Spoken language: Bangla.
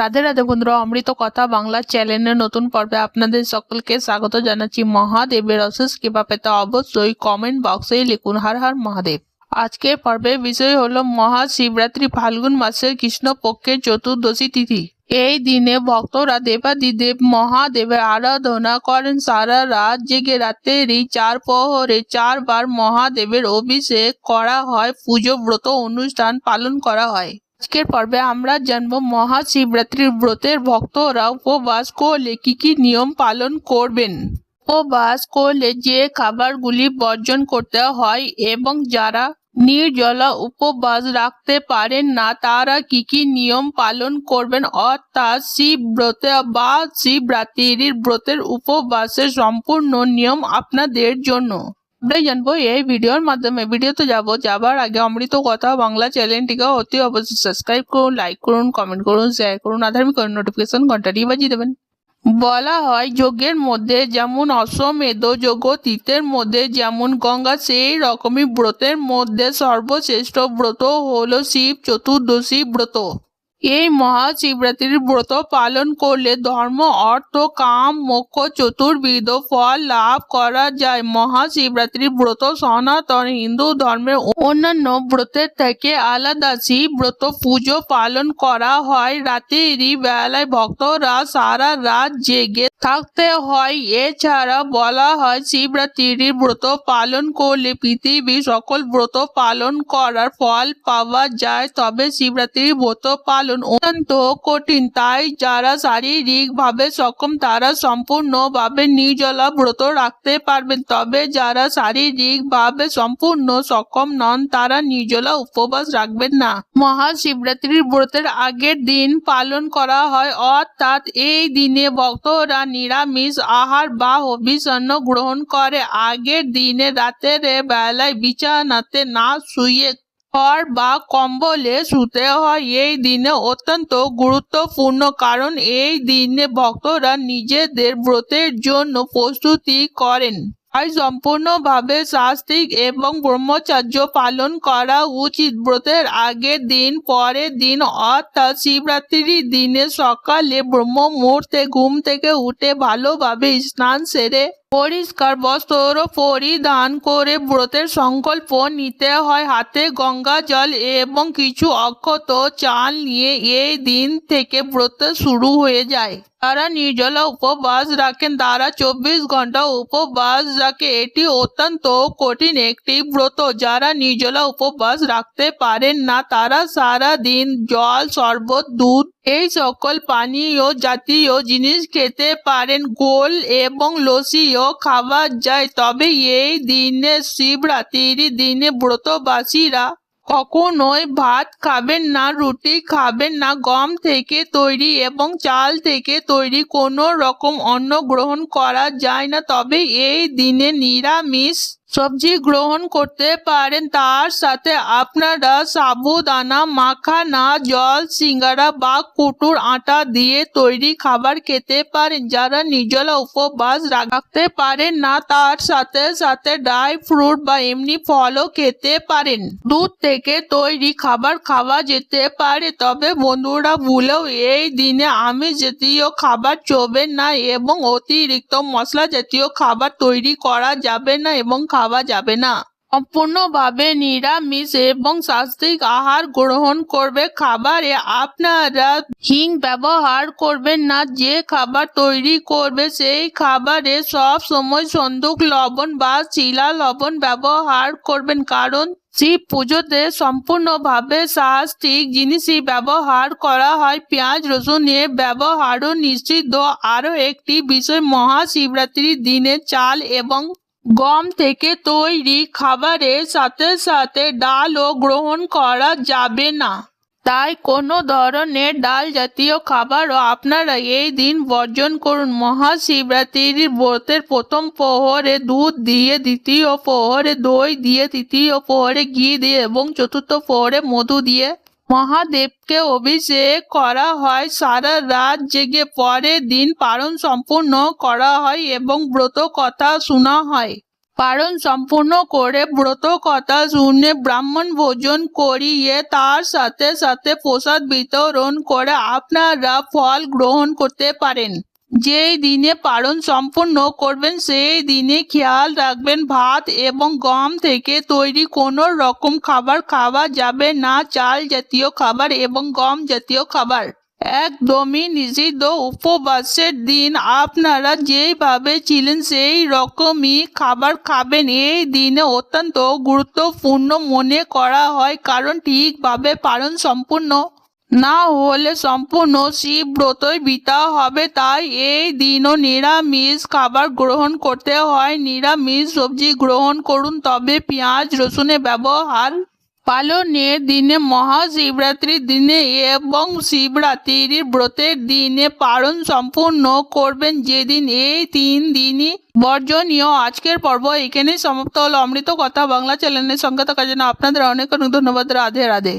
রাধে রাধে বন্ধুরা, অমৃত কথা বাংলা চ্যানেলের নতুন পর্বে আপনাদের সকলকে স্বাগত জানাচ্ছি। মহাদেবের অশেষ কৃপা পেতে অবশ্যই কমেন্ট বক্সে লিখুন, হর হর মহাদেব। আজকের পর্বের বিষয় হলো মহাশিবরাত্রি ফাল্গুন মাসের কৃষ্ণপক্ষের চতুর্দশী তিথি। এই দিনে ভক্তরা দেবাদিদেব মহাদেবের আরাধনা করেন। সারা রাত জেগে রাতেরই চার প্রহরে চারবার মহাদেবের অভিষেক করা হয়। পুজো ব্রত অনুষ্ঠান পালন করা হয়। আজকের পর্বে আমরা জানব মহাশিবরাত্রির ব্রতের ভক্তরা উপবাস করলে কি কি নিয়ম পালন করবেন। উপবাস করলে যে খাবারগুলি বর্জন করতে হয় এবং যারা নির্জলা উপবাস রাখতে পারেন না, তারা কি কি নিয়ম পালন করবেন? অর্থাৎ শিব ব্রতে বা শিবরাত্রির ব্রতের উপবাসের সম্পূর্ণ নিয়ম আপনাদের জন্য। আমরা জানব এই ভিডিওর মাধ্যমে। ভিডিওতে যাব। যাবার আগে অমৃত কথা বাংলা চ্যানেলটিকে অতি অবশ্যই সাবস্ক্রাইব করুন লাইক করুন কমেন্ট করুন শেয়ার করুন আধার্মিক নোটিফিকেশন ঘন্টাটি বাজিয়ে দেবেন। বলা হয়, যজ্ঞের মধ্যে যেমন অশ্বমেধ যজ্ঞ, তীর্থের মধ্যে যেমন গঙ্গা, সেই রকমই ব্রতের মধ্যে সর্বশ্রেষ্ঠ ব্রত হলো শিব চতুর্দশী ব্রত। এই মহাশিবরাত্রির ব্রত পালন করলে ধর্ম, অর্থ, কাম, মোক্ষ, চতুর্বিধ ফল লাভ করা যায়। মহাশিবরাত্রির ব্রত সনাতন হিন্দু ধর্মের অন্যান্য ব্রতের থেকে আলাদা। শিব ব্রত পুজো পালন করা হয়। রাতেরই বেলায় ভক্তরা সারা রাত জেগে থাকতে হয়। এছাড়া বলা হয়, শিবরাত্রির ব্রত পালন করলে পৃথিবীর সকল ব্রত পালন করার ফল পাওয়া যায়। তবে শিবরাত্রির ব্রত পালন অত্যন্ত কঠিন। তাই যারা শারীরিক ভাবে সক্ষম, তারা সম্পূর্ণভাবে নির্জলা ব্রত রাখতে পারবেন। তবে যারা শারীরিক ভাবে সম্পূর্ণ সক্ষম নন, তারা নির্জলা উপবাস রাখবেন না। মহাশিবরাত্রির ব্রতের আগের দিন পালন করা হয়। অর্থাৎ এই দিনে ভক্তরা নিরামিষ আহার বা অভিসন্ন গ্রহণ করে। আগের দিনে রাতের বেলায় বিছানাতে না শুয়ে খড় বা কম্বলে শুতে হয়। এই দিনে অত্যন্ত গুরুত্বপূর্ণ, কারণ এই দিনে ভক্তরা নিজেদের ব্রতের জন্য প্রস্তুতি করেন। তাই সম্পূর্ণভাবে শাস্ত্রিক এবং ব্রহ্মচর্য পালন করা উচিত। ব্রতের আগের দিন, পরের দিন, অর্থাৎ শিবরাত্রির দিনে সকালে ব্রহ্ম মুহূর্তে ঘুম থেকে উঠে ভালোভাবে স্নান সেরে পরিষ্কার বস্ত্র পরিধান করে ব্রতের সংকল্প নিতে হয়। হাতে গঙ্গা জল এবং কিছু অক্ষত চাল নিয়ে এই দিন থেকে ব্রত শুরু হয়ে যায়। তারা নির্জলা উপবাস রাখেন। তারা চব্বিশ ঘণ্টা উপবাস রাখে। এটি অত্যন্ত কঠিন একটি ব্রত। যারা নির্জলা উপবাস রাখতে পারেন না, তারা সারা দিন জল, শরবত, দুধ, এই সকল পানীয় জাতীয় জিনিস খেতে পারেন। গোল এবং লসিও খাওয়া যায়। তবে এই দিনে শিবরাত্রির দিনে ব্রতবাসীরা কখনোই ভাত খাবেন না, রুটি খাবেন না। গম থেকে তৈরি এবং চাল থেকে তৈরি কোনো রকম অন্ন গ্রহণ করা যায় না। তবে এই দিনে নিরামিষ সবজি গ্রহণ করতে পারেন, তার সাথে আপনারা সাবুদানা, মাখানা, জল, সিঙ্গারা বা কুটুর আটা দিয়ে তৈরি খাবার খেতে পারেন। যারা নির্জলা উপবাস রাখতে পারেন না, তার সাথে সাথে ড্রাই ফ্রুট বা এমনি ফলও খেতে পারেন। দুধ থেকে তৈরি খাবার খাওয়া যেতে পারে, তবে বন্ধুরা ভুলেও এই দিনে আমি জাতীয় খাবার চোবেন না এবং অতিরিক্ত মশলা জাতীয় খাবার তৈরি করা যাবে না এবং খাওয়া যাবে না। সম্পূর্ণভাবে নিরামিষ এবং সাত্বিক আহার গ্রহণ করবে খাবারে। আপনারা হিং ব্যবহার করবেন না, যে খাবার তৈরি করবে সেই খাবারে সব সময় সন্দুক লবণ বা শিলা লবণ ব্যবহার করবেন, কারণ শিব পুজোতে সম্পূর্ণভাবে সাহস্তিক জিনিসই ব্যবহার করা হয়। পেঁয়াজ, রসুন রসুনের ব্যবহারও নিশ্চিত আরও একটি বিষয়, মহাশিবরাত্রির দিনে চাল এবং গম থেকে তৈরি খাবারের সাথে সাথে ডালও গ্রহণ করা যাবে না। তাই কোনো ধরনের ডাল জাতীয় খাবারও আপনারা এই দিন বর্জন করুন। মহাশিবরাত্রির ব্রতের প্রথম প্রহরে দুধ দিয়ে, দ্বিতীয় প্রহরে দই দিয়ে, তৃতীয় প্রহরে ঘি দিয়ে এবং চতুর্থ প্রহরে মধু দিয়ে। মহাদেবকে অভিষেক করা হয়। সারা রাত জেগে পরের দিন পারণ সম্পূর্ণ করা হয় এবং ব্রত কথা শোনা হয়। পারণ সম্পূর্ণ করে ব্রত কথা শুনে ব্রাহ্মণ ভোজন করিয়ে তার সাথে সাথে প্রসাদ বিতরণ করে আপনারা ফল গ্রহণ করতে পারেন। যেই দিনে পালন সম্পূর্ণ করবেন, সেই দিনে খেয়াল রাখবেন, ভাত এবং গম থেকে তৈরি কোনো রকম খাবার খাওয়া যাবে না, চাল জাতীয় খাবার এবং গম জাতীয় খাবার। একদমই নিষিদ্ধ উপবাসের দিন। আপনারা যেইভাবে ছিলেন, সেই রকমই খাবার খাবেন। এই দিনে অত্যন্ত গুরুত্বপূর্ণ মনে করা হয়, কারণ ঠিকভাবে পালন সম্পূর্ণ না হলে সম্পূর্ণ শিব ব্রতই বিতা হবে, তাই এই দিনও নিরামিষ খাবার গ্রহণ করতে হয়। নিরামিষ সবজি গ্রহণ করুন, তবে পেঁয়াজ, রসুনের ব্যবহার পালনের দিনে, মহাশিবরাত্রির দিনে এবং শিবরাত্রির ব্রতের দিনে পালন সম্পূর্ণ করবেন। যেদিন এই তিন দিনই বর্জনীয়। আজকের পর্ব এখানেই সমাপ্ত হলো। অমৃত কথা বাংলা চ্যানেলের সঙ্গে থাকার জন্য আপনাদের অনেক অনেক ধন্যবাদ। রাধে রাধে।